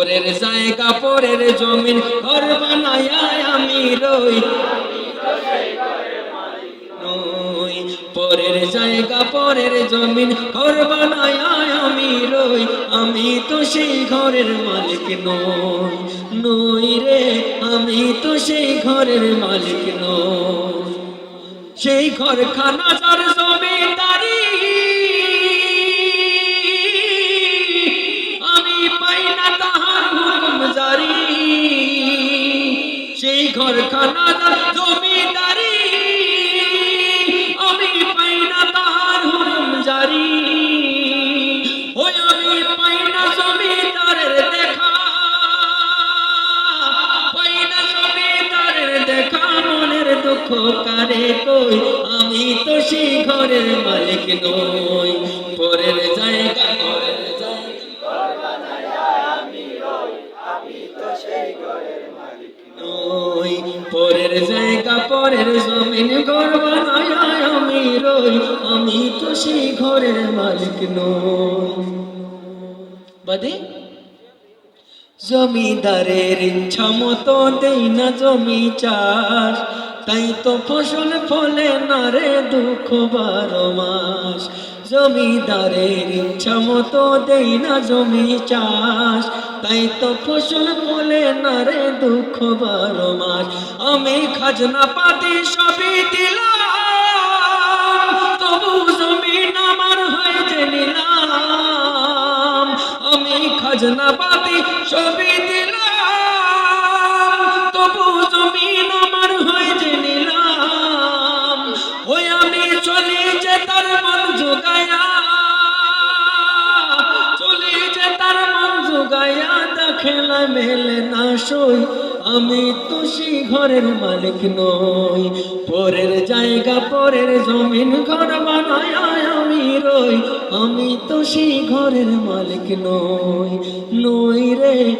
পরের জায়গা, পরের জমিন ঘর বানায় আমি রই। পরের জায়গা, পরের জমিন ঘর বানায় আমি রই। আমি তো সেই ঘরের মালিক নই। নই রে, আমি তো সেই ঘরের মালিক নই। সেই ঘর খানা যার জমিদারি, আমি পাই না তাহার সেই ঘর খানা জমিদারি। আমি পাই না তাহার হুকুম জারি। ওই আমি পাই না জমিদারের দেখা। পাই না জমিদারের দেখা, মনের দুঃখ কারে কই? আমি তো সেই ঘরের মালিক নই। পরের জায়গা নই পরের জায়গা, পরের জমিন বানায় আমি রই, আমি তো সেই ঘরের মালিক নই। বাদে, জমিদারের ইচ্ছা মতো দেই না জমি চাষ তাই তো ফসল ফলে না রে দুঃখ বারো মাস। জমিদারের ইচ্ছা মতো দেই না জমি চাষ। তাই তো ফসল ফলে না রে দুঃখ বারো মাস। আমি খাজনা পাতি সবই দিলাম, তবু আমার হয়ে যে নিলাম। আমি খাজনা পাতি সবই দিলাম। মন খেলা মেলে না সই। আমি তো সেই ঘরের মালিক নই। পরের জায়গা, পরের জমিন ঘর বানায় আমি রই। আমি তো সেই ঘরের মালিক নই। নই রে